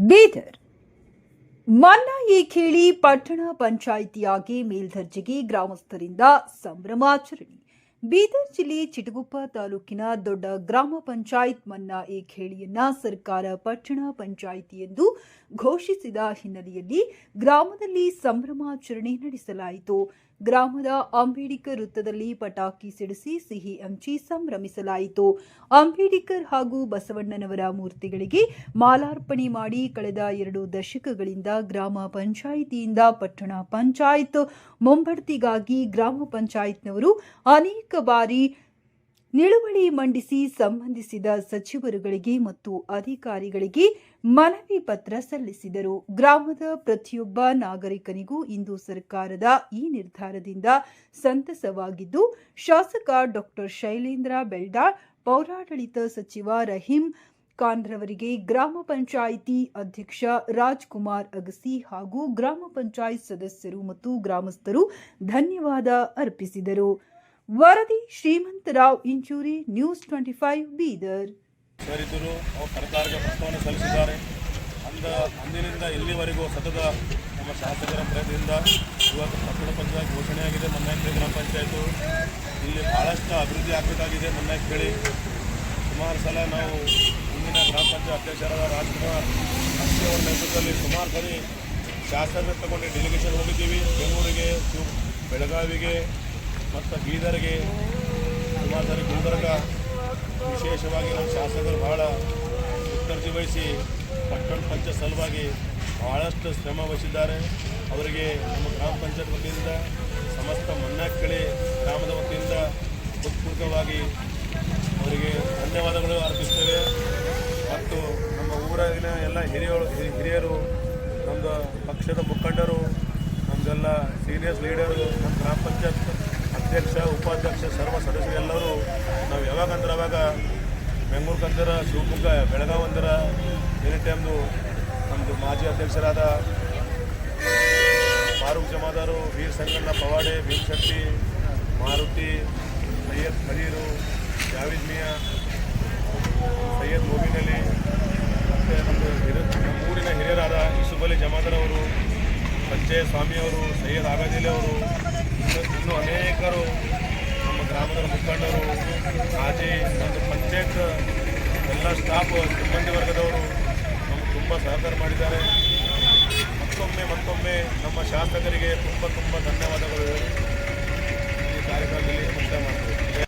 ಬೀದರ್. ಈ ಕೇಳಿ ಪಟ್ಟಣ ಪಂಚಾಯಿತಿಯಾಗಿ ಮೇಲ್ದರ್ಜೆಗೆ ಗ್ರಾಮಸ್ಥರಿಂದ ಸಂಭ್ರಮಾಚರಣೆ. ಬೀದರ್ ಜಿಲ್ಲೆ ಚಿಟಗುಪ್ಪ ತಾಲೂಕಿನ ದೊಡ್ಡ ಗ್ರಾಮ ಪಂಚಾಯತ್ ಮನ್ನಾ ಈ ಖೇಳಿಯನ್ನ ಸರ್ಕಾರ ಪಟ್ಟಣ ಪಂಚಾಯಿತಿ ಎಂದು ಘೋಷಿಸಿದ ಹಿನ್ನೆಲೆಯಲ್ಲಿ ಗ್ರಾಮದಲ್ಲಿ ಸಂಭ್ರಮಾಚರಣೆ ನಡೆಸಲಾಯಿತು. ಗ್ರಾಮದ ಅಂಬೇಡ್ಕರ್ ವೃತ್ತದಲ್ಲಿ ಪಟಾಕಿ ಸಿಡಿಸಿ ಸಿಹಿ ಹಂಚಿ ಸಂಭ್ರಮಿಸಲಾಯಿತು. ಅಂಬೇಡ್ಕರ್ ಹಾಗೂ ಬಸವಣ್ಣನವರ ಮೂರ್ತಿಗಳಿಗೆ ಮಾಲಾರ್ಪಣೆ ಮಾಡಿ ಕಳೆದ ಎರಡು ದಶಕಗಳಿಂದ ಗ್ರಾಮ ಪಂಚಾಯಿತಿಯಿಂದ ಪಟ್ಟಣ ಪಂಚಾಯತ್ ಮುಂಬಡ್ತಿಗಾಗಿ ಗ್ರಾಮ ಪಂಚಾಯತ್ನವರು ಅನೇಕ ಬಾರಿ ನಿಲುವಳಿ ಮಂಡಿಸಿ ಸಂಬಂಧಿಸಿದ ಸಚಿವರುಗಳಿಗೆ ಮತ್ತು ಅಧಿಕಾರಿಗಳಿಗೆ ಮನವಿ ಪತ್ರ ಸಲ್ಲಿಸಿದರು. ಗ್ರಾಮದ ಪ್ರತಿಯೊಬ್ಬ ನಾಗರಿಕನಿಗೂ ಇಂದು ಸರ್ಕಾರದ ಈ ನಿರ್ಧಾರದಿಂದ ಸಂತಸವಾಗಿದ್ದು, ಶಾಸಕ ಡಾಕ್ಟರ್ ಶೈಲೇಂದ್ರ ಬೆಳ್ದಾಳ್, ಪೌರಾಡಳಿತ ಸಚಿವ ರಹೀಂ ಖಾನ್ರವರಿಗೆ ಗ್ರಾಮ ಪಂಚಾಯಿತಿ ಅಧ್ಯಕ್ಷ ರಾಜ್ಕುಮಾರ್ ಅಗಸಿ ಹಾಗೂ ಗ್ರಾಮ ಪಂಚಾಯತ್ ಸದಸ್ಯರು ಮತ್ತು ಗ್ರಾಮಸ್ಥರು ಧನ್ಯವಾದ ಅರ್ಪಿಸಿದರು. ವರದಿ Shrimantrao Inchuri, news twenty five, Bidar. ಸೇರಿದ್ದರು ಅವರು ಸರ್ಕಾರಕ್ಕೆ ಪ್ರಸ್ತಾವನೆ ಸಲ್ಲಿಸಿದ್ದಾರೆ. ಅಂದ, ಅಂದಿನಿಂದ ಇಲ್ಲಿವರೆಗೂ ಸತತ ನಮ್ಮ ಶಾಸಕರ ಪ್ರಯತ್ನದಿಂದ ಇವತ್ತು ಪಟ್ಟಣ ಪಂಚಾಯತ್ ಘೋಷಣೆಯಾಗಿದೆ. ಮೊನ್ನೆ ಗ್ರಾಮ ಪಂಚಾಯತು ಇಲ್ಲಿ ಭಾಳಷ್ಟು ಅಭಿವೃದ್ಧಿ ಆಗಬೇಕಾಗಿದೆ. ಕೇಳಿ ಸುಮಾರು ಸಲ ನಾವು ಇಂದಿನ ಗ್ರಾಮ ಪಂಚಾಯತ್ ಅಧ್ಯಕ್ಷರಾದ ರಾಜ್ಕುಮಾರ್ ಅಷ್ಟೇ ಅವರ ನೇತೃತ್ವದಲ್ಲಿ ಸುಮಾರು ಸರಿ ಶಾಸಕರು ತಗೊಂಡು ಡೆಲಿಗೇಷನ್ ಹೋಗಿದ್ದೀವಿ ಬೆಂಗಳೂರಿಗೆ, ಬೆಳಗಾವಿಗೆ ಮತ್ತು ಬೀದರ್ಗೆ ಸುಮಾರು ಗುಲ್ಬರ್ಗ ವಿಶೇಷವಾಗಿ ನಮ್ಮ ಶಾಸಕರು ಬಹಳ ಉತ್ತರ್ಜಿ ವಹಿಸಿ ಪಟ್ಟಣ ಪಂಚಾಯತ್ ಸಲುವಾಗಿ ಬಹಳಷ್ಟು ಶ್ರಮ ವಹಿಸಿದ್ದಾರೆ. ಅವರಿಗೆ ನಮ್ಮ ಗ್ರಾಮ ಪಂಚಾಯತ್ ವತಿಯಿಂದ ಸಮಸ್ತ ಮಣ್ಣಕ್ಕಳಿ ಗ್ರಾಮದ ವತಿಯಿಂದ ಹೃತ್ಪೂರ್ವಕವಾಗಿ ಅವರಿಗೆ ಧನ್ಯವಾದಗಳು ಅರ್ಪಿಸ್ತೇವೆ. ಮತ್ತು ನಮ್ಮ ಊರಾಗಿನ ಎಲ್ಲ ಹಿರಿಯರು ಹಿರಿಯರು ನಮ್ಮದು ಪಕ್ಷದ ಮುಖಂಡರು ನಮ್ಮದೆಲ್ಲ ಸೀನಿಯರ್ಸ್ ಲೀಡರು ನಮ್ಮ ಗ್ರಾಮ ಪಂಚಾಯತ್ ಅಧ್ಯಕ್ಷ, ಉಪಾಧ್ಯಕ್ಷ, ಸರ್ವ ಸದಸ್ಯರೆಲ್ಲರೂ ನಾವು ಯಾವಾಗ ಅಂದ್ರೆ ಅವಾಗ ಬೆಂಗಳೂರು ಶಿವಮೊಗ್ಗ, ಬೆಳಗಾವಿ ಅಂದರ ಎನಿ ಟೈಮ್ದು ನಮ್ಮದು ಮಾಜಿ ಅಧ್ಯಕ್ಷರಾದ ಫಾರೂಕ್ ಜಮಾದಾರು ವೀರ್ ಸಂಗಣ್ಣ ಪವಾಡೆ, ಭೀಮಶೆಟ್ಟಿ, ಮಾರುತಿ, ಸೈಯದ್ ಖರೀರು ಜಾವೀದ್ ಮಿಯಾ, ಸೈಯದ್ ಮೊಬಿನ್ ಅಲಿ ಮತ್ತು ನಮ್ಮದು ಹಿರಿಯ ನಮ್ಮ ಊರಿನ ಹಿರಿಯರಾದ ಯೂಸುಫ್ ಅಲಿ ಜಮಾದಾರ್ ಅವರು ಪಂಚಾಯತ್ ಸ್ವಾಮಿಯವರು ಸೈಯದ್ ಆಗಾದಿಲಿ ಅವರು ಇನ್ನು ಅನೇಕರು ನಮ್ಮ ಗ್ರಾಮದ ಮುಖಂಡರು ಹಾಜಿ ಒಂದು ಪಂಚಾಯತ್ ಎಲ್ಲ ಸ್ಟಾಫ್ ಸಿಬ್ಬಂದಿ ವರ್ಗದವರು ನಮಗೆ ತುಂಬ ಸಹಕಾರ ಮಾಡಿದ್ದಾರೆ. ಮತ್ತೊಮ್ಮೆ ಮತ್ತೊಮ್ಮೆ ನಮ್ಮ ಶಾಸಕರಿಗೆ ತುಂಬ ತುಂಬ ಧನ್ಯವಾದಗಳು ಈ ಕಾರ್ಯಕ್ರಮದಲ್ಲಿ ಮುಕ್ತಾಯ ಮಾಡ್ತೀವಿ.